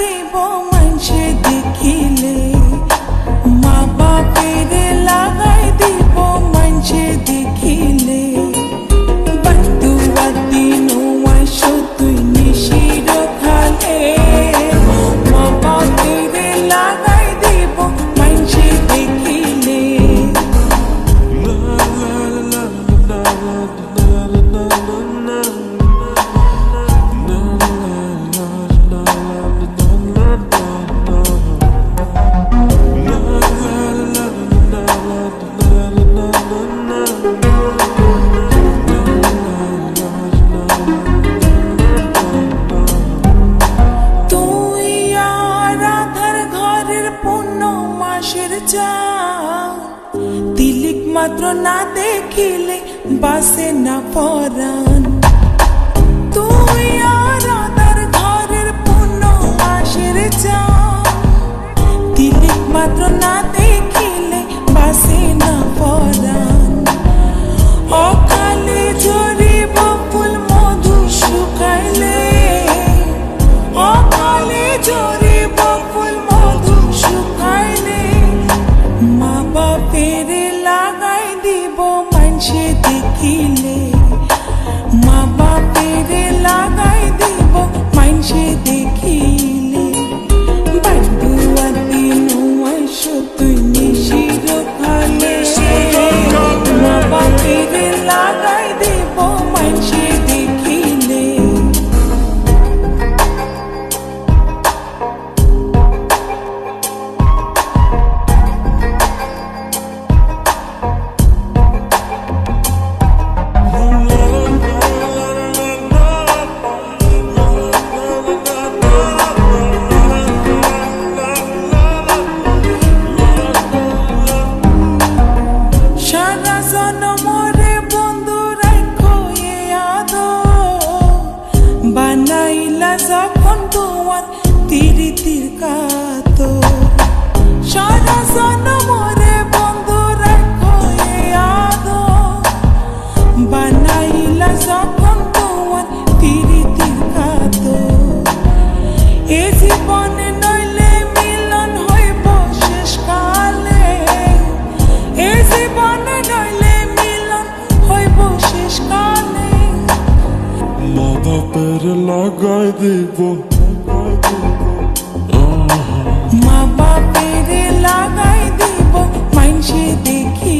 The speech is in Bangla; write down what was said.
দেব না দেখিলে বাসে না পরাণ। বাপের লাগাই দিব। মা বাপের লাগাই দিব মাইনসে দেখি